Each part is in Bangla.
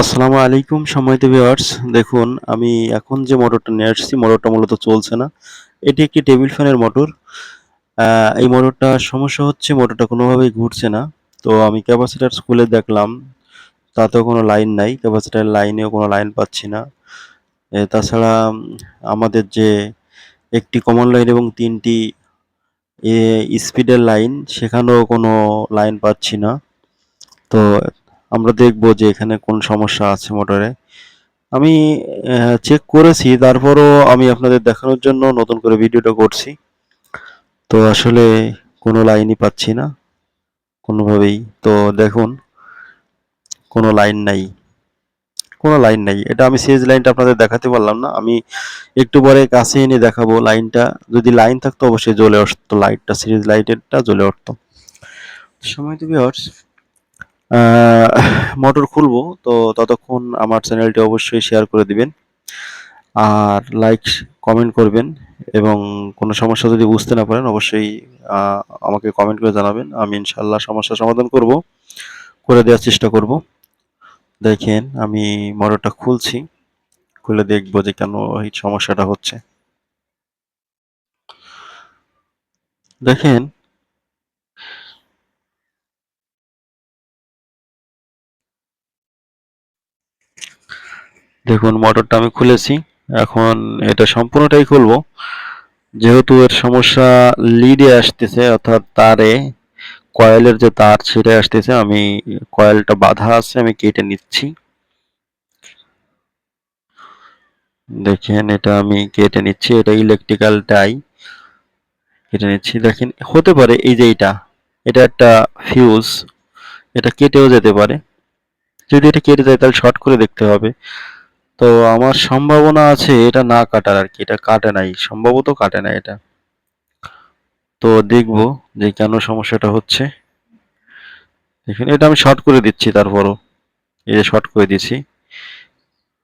আসসালামু আলাইকুম সম্মানিত ভিউয়ার্স। দেখুন, আমি এখন যে মোটরটা নিয়ে আসছি, মোটরটা মূলত চলছে না। এটি একটি টেবিল ফ্যানের মোটর। এই মোটরটার সমস্যা হচ্ছে, মোটরটা কোনোভাবেই ঘুরছে না। তো আমি ক্যাপাসিটার স্কুলে দেখলাম, তাতেও কোনো লাইন নাই ক্যাপাসিটার লাইনেও কোনো লাইন পাচ্ছি না। তাছাড়া, আমাদের যে একটি কমন লাইন এবং তিনটি স্পিডের লাইন, সেখানেও কোনো লাইন পাচ্ছি না। তো আমরা দেখব যে এখানে কোন সমস্যা আছে মোটরে। আমি চেক করেছি, তারপরও আমি আপনাদের দেখানোর জন্য নতুন করে ভিডিওটা করছি। তো আসলে কোনো লাইনই পাচ্ছি না, কোনোভাবেই। তো দেখুন, কোনো লাইন নাই, কোনো লাইন নাই। এটা আমি সিরিজ লাইনটা আপনাদের দেখাতে পারলাম না। আমি একটু পরে কাছে এনে দেখাবো লাইনটা। যদি লাইন থাকতো, অবশ্যই জ্বলে আসতো লাইটটা, সিরিজ লাইটেরটা জ্বলে উঠতো। সময় তো ভিউয়ার্স মোটর খুলবো, তো ততক্ষণ আমার চ্যানেলটি অবশ্যই শেয়ার করে দিবেন। আর লাইক কমেন্ট করবেন এবং কোনো সমস্যা যদি বুঝতে না পারেন, অবশ্যই আমাকে কমেন্ট করে জানাবেন। আমি ইনশাল্লাহ সমস্যার সমাধান করব, করে দেওয়ার চেষ্টা করব। দেখেন, আমি মোটরটা খুলছি, খুলে দেখব যে কেন এই সমস্যাটা হচ্ছে। দেখেন দেখুন মোটরটা আমি খুলেছি। এখন এটা সম্পূর্ণটাই খুলবো। যেহেতু এর সমস্যা লিডে আসতেছে, অর্থাৎ তারে কয়েলের যে তার ছিঁড়ে আসতেছে, আমি কয়েলটা বাঁধা আছে, আমি কেটে নিচ্ছি। দেখেন, এটা আমি কেটে নিচ্ছি, এটা ইলেকট্রিক্যাল টাই কেটে নিচ্ছি, দেখেন, হতে পারে এই যে এটা এটা একটা ফিউজ এটা কেটেও যেতে পারে। যদি এটা কেটে যায়, তাহলে শর্ট করে দেখতে হবে। তো আমার সম্ভাবনা আছে এটা না কাটার আর কি, এটা কাটে নাই, সম্ভবত কাটে না এটা। তো দেখব যে কেন সমস্যাটা হচ্ছে। দেখুন, এটা আমি শর্ট করে দিচ্ছি তারপরও। এই যে শর্ট করে দিছি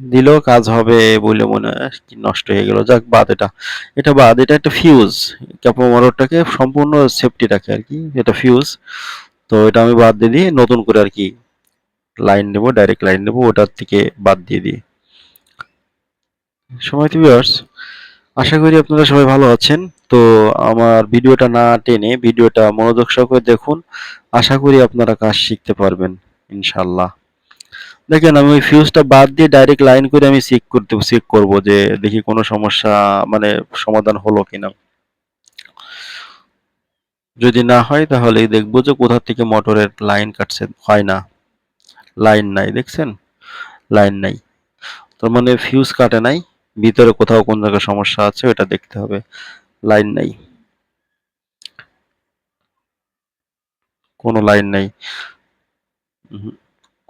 দিলেও কাজ হবে বলে মনে হয় নষ্ট হয়ে গেল। যাক, বাদ এটা। এটা বাদ, এটা একটা ফিউজ ক্যাপো মোটরটাকে সম্পূর্ণ সেফটি রাখে আর কি, এটা ফিউজ তো এটা আমি বাদ দিয়ে দিয়ে নতুন করে আর কি লাইন নেব ডাইরেক্ট লাইন নেব, ওটার থেকে বাদ দিয়ে দিই সময় ভিউয়ার্স আশা করি আপনারা সবাই ভালো আছেন। তো আমার ভিডিওটা না টেনে ভিডিওটা মনোযোগ সহকারে দেখুন। আশা করি আপনারা কাজ শিখতে পারবেন ইনশাল্লাহ দেখেন, আমি ওই ফিউজটা বাদ দিয়ে ডাইরেক্ট লাইন করে আমি চেক করতে চেক করব যে দেখি কোনো সমস্যা মানে সমাধান হলো কিনা। যদি না হয় তাহলে দেখব যে কোথা থেকে মোটরের লাইন কাটছে, হয় না। লাইন নাই, দেখছেন? লাইন নাই। তার মানে ফিউজ কাটে নাই। ভিতরে কোথাও কোন জায়গায় সমস্যা আছে, ওটা দেখতে হবে। লাইন নাই। কোনো লাইন নাই।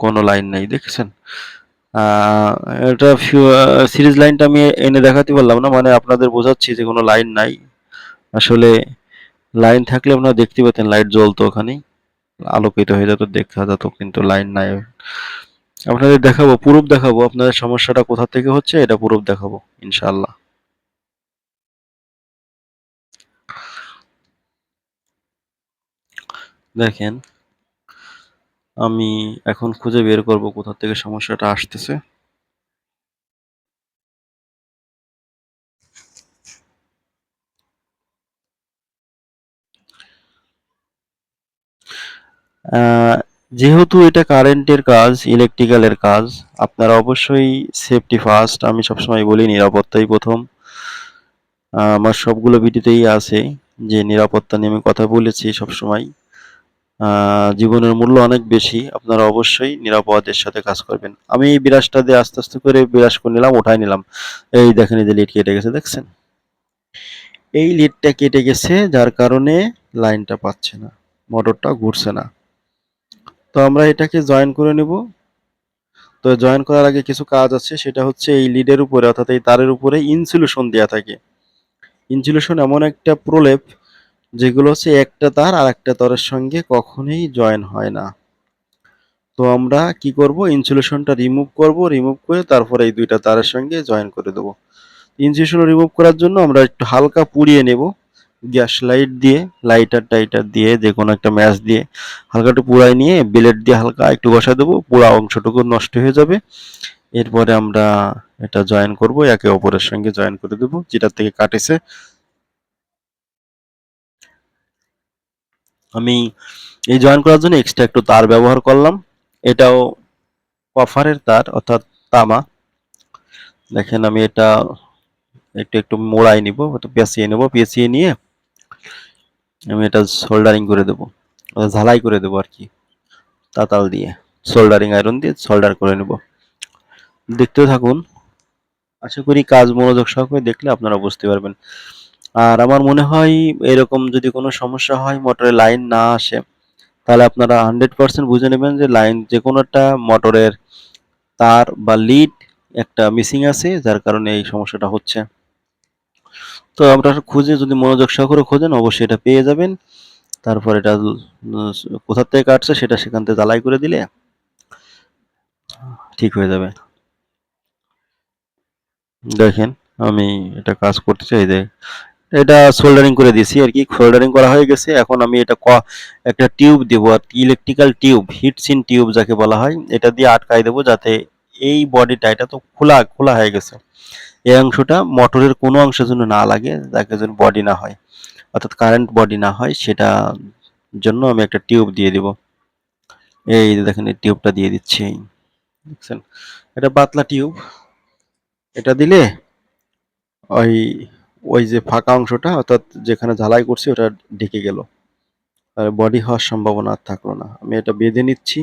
কোনো লাইন নাই, দেখেছেন? এটা সিরিজ লাইনটা আমি এনে দেখাতে পারলাম না মানে আপনাদের বোঝাচ্ছি যে কোনো লাইন নাই। আসলে লাইন থাকলে আপনারা দেখতে পেতেন লাইট জ্বলতো ওখানে আলোকিত হয়ে যেত, দেখা যেত, কিন্তু লাইন নাই। আপনাদের দেখাবো প্রুফ দেখাবো আপনাদের সমস্যাটা কোথা থেকে হচ্ছে এটা প্রুফ দেখাবো ইনশাল্লাহ দেখেন আমি এখন খুঁজে বের করব কোথা থেকে সমস্যাটা আসতেছে। আহ, যেহেতু এটা কারেন্টের কাজ, ইলেকট্রিক্যালের কাজ, আপনারা অবশ্যই সেফটি ফার্স্ট আমি সবসময় বলি নিরাপত্তাই প্রথম। আমার সবগুলো ভিডিওতেই আছে যে নিরাপত্তা নিয়ে আমি কথা বলেছি সবসময়। জীবনের মূল্য অনেক বেশি, আপনারা অবশ্যই নিরাপদের সাথে কাজ করবেন। আমি এই বিরাজটা দিয়ে আস্তে আস্তে করে বিরাজ করে নিলাম উঠাই নিলাম। এই দেখেন এই যে লিড কেটে গেছে, দেখছেন? এই লিডটা কেটে গেছে, যার কারণে লাইনটা পাচ্ছে না মোটরটা ঘুরছে না। তো আমরা এটাকে জয়েন করে নেব। তো জয়েন করার আগে কিছু কাজ আছে, সেটা হচ্ছে এই লিডের উপরে, অর্থাৎ এই তারের উপরে ইনসুলেশন দেওয়া থাকে। ইনসুলেশন এমন একটা প্রলেপ, যেগুলো হচ্ছে একটা তার আর একটা তারের সঙ্গে কখনোই জয়েন হয় না। তো আমরা কি করব? ইনসুলেশনটা রিমুভ করব রিমুভ করে তারপরে এই দুইটা তারের সঙ্গে জয়েন করে দেবো। ইনসুলেশন রিমুভ করার জন্য আমরা একটু হালকা পুড়িয়ে নেব। গ্যাস লাইট দিয়ে, লাইটার টাইটার দিয়ে, যে কোনো একটা ম্যাচ দিয়ে হালকা একটু পুড়াই নিয়ে, ব্লেড দিয়ে হালকা একটু বসা দেবো, পুরা অংশটুকু নষ্ট হয়ে যাবে। এরপরে আমরা এটা জয়েন করব, একে অপরের সঙ্গে জয়েন করে দেবো যেটা থেকে কাটেছে। আমি এই জয়েন করার জন্য এক্সট্রা একটু তার ব্যবহার করলাম। এটাও কফারের তার, অর্থাৎ তামা। দেখেন আমি এটা একটু একটু মোড়াই নিব পেঁচিয়ে নেব, পেঁচিয়ে নিয়ে আমি এটা সোল্ডারিং করে দেবো। ঝালাই করে দেবো আর কি। তাতাল দিয়ে। সোল্ডারিং আয়রন দিয়ে সোল্ডার করে নেব। দেখতে থাকুন। আশা করি কাজ মনোযোগ সহকারে দেখলে আপনারা বুঝতে পারবেন। আর আমার মনে হয় এরকম যদি কোনো সমস্যা হয়, মোটরে লাইন না আসে, তাহলে আপনারা হান্ড্রেড পার্সেন্ট বুঝে নেবেন যে লাইন যে কোনো একটা মোটরের তার বা লিড একটা মিসিং আছে, যার কারণে এই সমস্যাটা হচ্ছে। তো আপনারা খুঁজে যদি মনোযোগ সহকারে খোঁজেন, অবশ্যই এটা পেয়ে যাবেন। তারপর এটা কোথা থেকে কাটছে সেটা সেখান থেকে জ্বালাই করে দিলে ঠিক হয়ে যাবে। দেখেন, আমি এটা কাজ করতে চাই যে এটা সোল্ডারিং করে দিয়েছি আর কি। সোল্ডারিং করা হয়ে গেছে। এখন আমি এটা একটা টিউব দেবো আর electrical tube heat sink tube যাকে বলা হয়। এটা দিয়ে আটকাই দেবো যাতে এই বডিটা এটা তো খোলা খোলা হয়ে গেছে। এই অংশটা মোটরের কোনো অংশের জন্য না লাগে, যাকে যেন বডি না হয়, অর্থাৎ কারেন্ট বডি না হয়, সেটা জন্য আমি একটা টিউব দিয়ে দিব। এই দেখেন, এই টিউবটা দিয়ে দিচ্ছি। দেখছেন? এটা পাতলা টিউব এটা দিলে ওই ওই যে ফাঁকা অংশটা, অর্থাৎ যেখানে ঝালাই করছি, ওটা ঢেকে গেল। আর বডি হওয়ার সম্ভাবনা আর থাকল না। আমি এটা বেঁধে নিচ্ছি।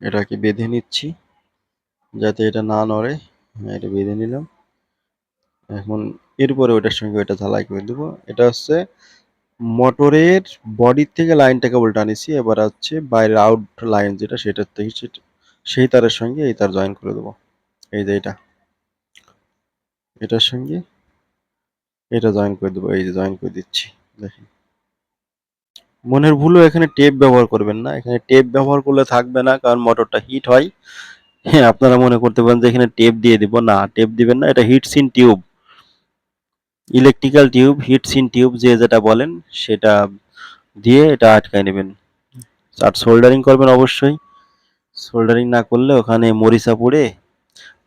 এটাকে বেঁধে নিচ্ছি। যাতে এটা না নড়ে এটা বেঁধে নিলাম। এখন এরপরে ওটার সঙ্গে ওটা ঝালাই করে দেবো। এটা হচ্ছে মোটরের বডির থেকে লাইনটাকে উল্টা নিছি এবার হচ্ছে বাইরের আউট লাইন যেটা সেটার থেকে সেই তারের সঙ্গে এই তার জয়েন করে দেবো। এই যে এটা, এটার সঙ্গে এটা জয়েন করে দেবো, এই যে জয়েন করে দিচ্ছি, দেখেন। মনের ভুলও এখানে টেপ ব্যবহার করবেন না, এখানে টেপ ব্যবহার করলে থাকবে না, কারণ মোটরটা হিট হয়। হ্যাঁ আপনারা মনে করতে পারেন যে এখানে টেপ দিয়ে দিব। না টেপ দিবেন না, এটা heat sink tube electrical tube heat sink tube যে যেটা বলেন, সেটা দিয়ে এটা আটকায় নেবেন। আর সোল্ডারিং করবেন অবশ্যই। সোল্ডারিং না করলে ওখানে মরিচা পড়ে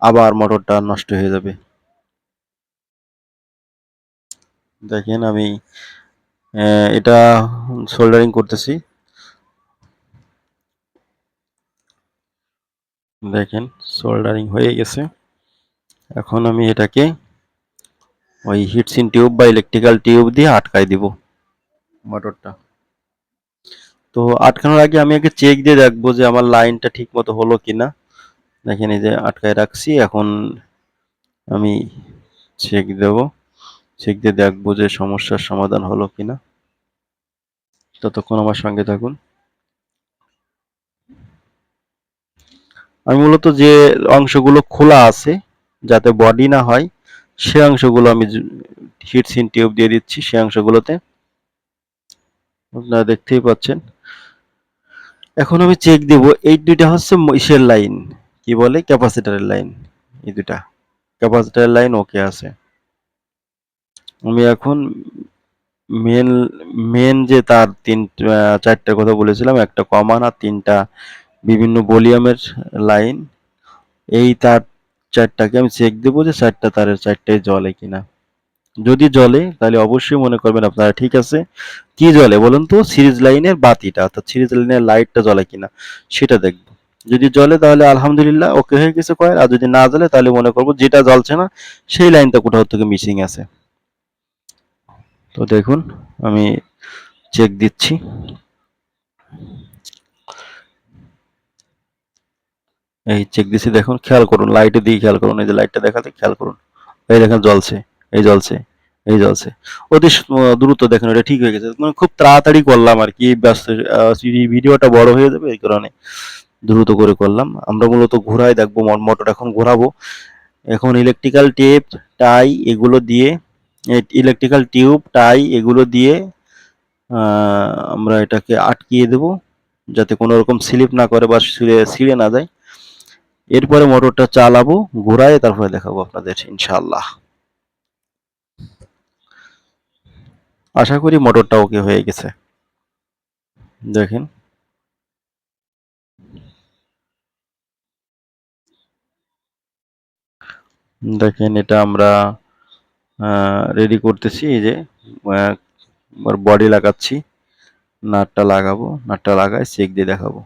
আবার মোটরটা নষ্ট হয়ে যাবে। দেখেন আমি এটা সোল্ডারিং করতেছি। দেখেন সোল্ডারিং হয়ে গেছে। এখন আমি এটাকে ওই হিটসিন টিউব বা ইলেকট্রিক্যাল টিউব দিয়ে আটকাই দিব মোটরটা। তো আটকানোর আগে আমি আগে চেক দিয়ে দেখব যে আমার লাইনটা ঠিক মতো হলো কিনা। দেখেন এই যে আটকায় রাখছি, এখন আমি চেক দেব। চেক দিয়ে দেখব যে সমস্যার সমাধান হলো কিনা। ততক্ষণ আমার সঙ্গে থাকুন। আমি মূলত যে অংশগুলো খোলা আছে, যাতে বডি না হয়, সে অংশগুলো আমি হিট সিন টিউব দিয়ে দিচ্ছি, সে অংশগুলোতে। আপনারা দেখতেই পাচ্ছেন। এখন আমি চেক দেব, এই দুইটা হচ্ছে ইসের লাইন কি বলে? ক্যাপাসিটারের লাইন এই দুটা ক্যাপাসিটারের লাইন ওকে আছে। আমি এখন মেন মেন যে তার তিন চারটা কথা বলেছিলাম, একটা কমান আর তিনটা বিভিন্ন ভলিউমের লাইন, এই তার চারটাকে আমি চেক দেবো যে চারটা তারের চারটায় জলে কিনা। যদি জলে, তাহলে অবশ্যই মনে করবেন আপনারা ঠিক আছে। কি জলে বলুন তো? সিরিজ লাইনের বাতিটা, অর্থাৎ সিরিজ লাইনের লাইটটা জ্বলে কিনা, সেটা দেখব। যদি জলে, তাহলে আলহামদুলিল্লাহ ওকে হয়ে গেছে কয়েল। আর যদি না জ্বলে, তাহলে মনে করব যেটা জ্বলছে না, সেই লাইনটা কোথাও থেকে মিসিং আছে। তো দেখুন, আমি চেক দিচ্ছি। এই চেক দিচ্ছি দেখুন, খেয়াল করুন লাইটে দিয়ে খেয়াল করুন, এই যে লাইটটা দেখাতে খেয়াল করুন। এই দেখেন, জ্বলছে, এই জ্বলছে এই জ্বলছে। অতি দ্রুত দেখেন, এটা ঠিক হয়ে গেছে। মানে খুব তাড়াতাড়ি করলাম আর কি, ব্যস্ত ভিডিওটা বড় হয়ে যাবে, এই কারণে দ্রুত করে করলাম। আমরা মূলত ঘোরাই, দেখব মোটর এখন ঘোরাবো। এখন ইলেকট্রিক্যাল টেপ টাই এগুলো দিয়ে ইলেকট্রিক্যাল টিউব টাই এগুলো দিয়ে আমরা এটাকে আটকিয়ে দেব, যাতে কোনো রকম স্লিপ না করে বা ছিঁড়ে না যায়। এরপরে মোটরটা চালাবো, ঘোরায় তারপরে দেখাবো আপনাদের ইনশাল্লাহ আশা করি মোটরটা ওকে হয়ে গেছে। দেখেন। দেখেন, এটা আমরা রেডি করতেছি, এই যে বডি লাগাচ্ছি। নাটটা লাগাবো, নাটটা লাগায় চেক দিয়ে দেখাবো।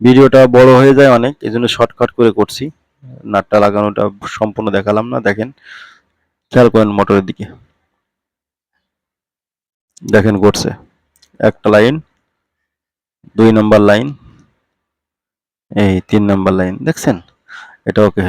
ভিডিওটা বড় হয়ে যায় অনেক এই জন্য শর্টকাট করে করছি। নাটটা লাগানোটা সম্পূর্ণ দেখালাম না, দেখেন। খেয়াল করেন মোটরের দিকে। দেখেন করছে একটা লাইন, দুই নম্বর লাইন, এই তিন নম্বর লাইন, দেখছেন? এটা ওকে